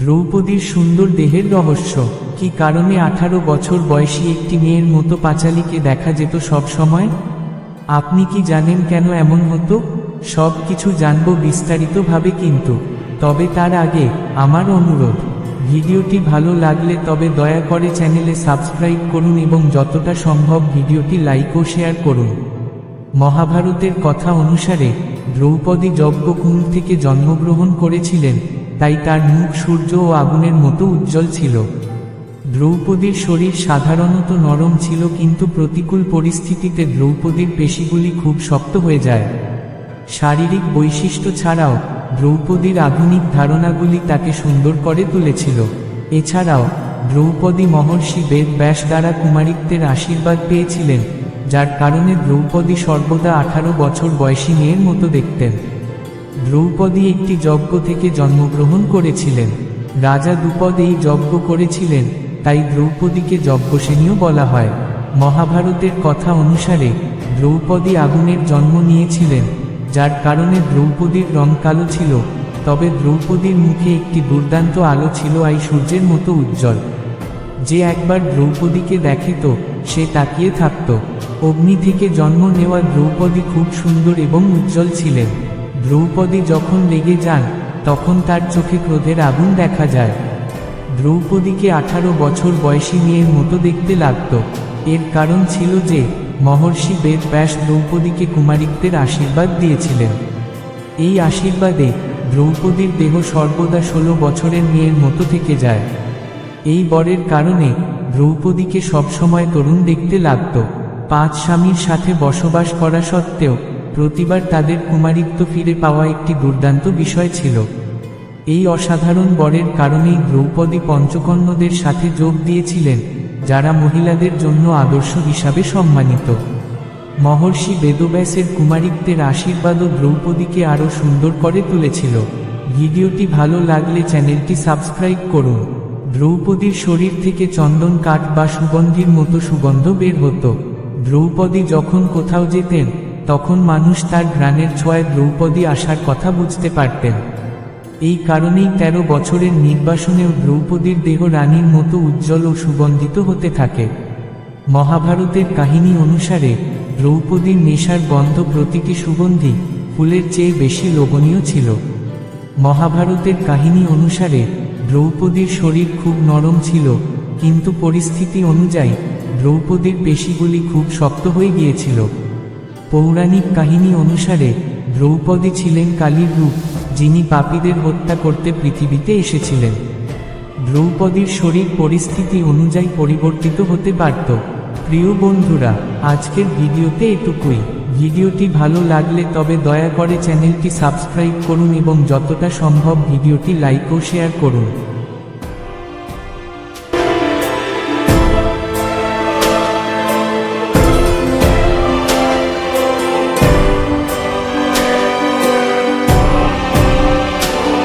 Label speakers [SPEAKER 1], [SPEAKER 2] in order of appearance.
[SPEAKER 1] দ্রৌপদীর সুন্দর দেহের রহস্য। কি কারণে আঠারো বছর বয়সী একটি মেয়ের মতো পাঁচালীকে দেখা যেত সব সময়? আপনি কি জানেন কেন এমন হতো? সব কিছু জানব বিস্তারিতভাবে কিন্তু। তবে তার আগে আমার অনুরোধ, ভিডিওটি ভালো লাগলে তবে দয়া করে চ্যানেলে সাবস্ক্রাইব করুন এবং যতটা সম্ভব ভিডিওটি লাইক ও শেয়ার করুন। মহাভারতের কথা অনুসারে, দ্রৌপদী যজ্ঞকুণ্ড থেকে জন্মগ্রহণ করেছিলেন। তাই তার মুখ সূর্য ও আগুনের মতো উজ্জ্বল ছিল। দ্রৌপদীর শরীর সাধারণত নরম ছিল কিন্তু প্রতিকূল পরিস্থিতিতে দ্রৌপদীর পেশিগুলি খুব শক্ত হয়ে যায়। শারীরিক বৈশিষ্ট্য ছাড়াও, দ্রৌপদীর আধুনিক ধারণাগুলি তাকে সুন্দর করে তুলেছিল। এছাড়াও, দ্রৌপদী মহর্ষি বেদ ব্যাস দ্বারা কুমারিত্বের আশীর্বাদ পেয়েছিলেন, যার কারণে দ্রৌপদী সর্বদা আঠারো বছর বয়সী মেয়ের মতো দেখতেন। দ্রৌপদী একটি যজ্ঞ থেকে জন্মগ্রহণ করেছিলেন। রাজা দুপদ এই যজ্ঞ করেছিলেন, তাই দ্রৌপদীকে যজ্ঞসেনীও বলা হয়। মহাভারতের কথা অনুসারে দ্রৌপদী আগুনের জন্ম নিয়েছিলেন, যার কারণে দ্রৌপদীর রং কালো ছিল, তবে দ্রৌপদীর মুখে একটি দুর্দান্ত আলো ছিল আই সূর্যের মতো উজ্জ্বল। যে একবার দ্রৌপদীকে দেখে সে তাকিয়ে থাকত। অগ্নি থেকে জন্ম নেওয়া দ্রৌপদী খুব সুন্দর এবং উজ্জ্বল ছিলেন। দ্রৌপদী যখন লেগে যান, তখন তার চোখে ক্রোধের আগুন দেখা যায়। দ্রৌপদীকে আঠারো বছর বয়সী মেয়ের মতো দেখতে লাগত। এর কারণ ছিল যে, মহর্ষি বেদ দ্রৌপদীকে কুমারিত্বের আশীর্বাদ দিয়েছিলেন। এই আশীর্বাদে দ্রৌপদীর দেহ সর্বদা ষোলো বছরের মেয়ের মতো থেকে যায়। এই বরের কারণে দ্রৌপদীকে সবসময় তরুণ দেখতে লাগত। পাঁচ স্বামীর সাথে বসবাস করা সত্ত্বেও প্রতিবার তাদের কুমারিত্ব ফিরে পাওয়া একটি দুর্দান্ত বিষয় ছিল। এই অসাধারণ বরের কারণেই দ্রৌপদী পঞ্চকন্যদের সাথে যোগ দিয়েছিলেন, যারা মহিলাদের জন্য আদর্শ হিসাবে সম্মানিত। মহর্ষি বেদব্যাসের কুমারিত্বের আশীর্বাদও দ্রৌপদীকে আরও সুন্দর করে তুলেছিল। ভিডিওটি ভালো লাগলে চ্যানেলটি সাবস্ক্রাইব করুন। দ্রৌপদীর শরীর থেকে চন্দন কাঠ বা সুগন্ধির মতো সুগন্ধ বের হতো। দ্রৌপদী যখন কোথাও যেতেন তখন মানুষ তার ঘ্রাণের ছোঁয়ায় দ্রৌপদী আসার কথা বুঝতে পারতেন। এই কারণেই ১৩ বছরের নির্বাসনেও দ্রৌপদীর দেহ রানীর মতো উজ্জ্বল ও সুগন্ধিত হতে থাকে। মহাভারতের কাহিনী অনুসারে দ্রৌপদীর নেশার গন্ধ প্রতিটি সুগন্ধি ফুলের চেয়ে বেশি লোভনীয় ছিল। মহাভারতের কাহিনী অনুসারে দ্রৌপদীর শরীর খুব নরম ছিল, কিন্তু পরিস্থিতি অনুযায়ী দ্রৌপদীর পেশিগুলি খুব শক্ত হয়ে গিয়েছিল। পৌরাণিক কাহিনী অনুসারে দ্রৌপদী ছিলেন কালীর রূপ, যিনি পাপীদের হত্যা করতে পৃথিবীতে এসেছিলেন। দ্রৌপদীর শরীর পরিস্থিতি অনুযায়ী পরিবর্তিত হতে পারত প্রিয় বন্ধুরা, আজকের ভিডিওতে এটুকুই। ভিডিওটি ভালো লাগলে তবে দয়া করে চ্যানেলটি সাবস্ক্রাইব করুন এবং যতটা সম্ভব ভিডিওটি লাইক ও শেয়ার করুন।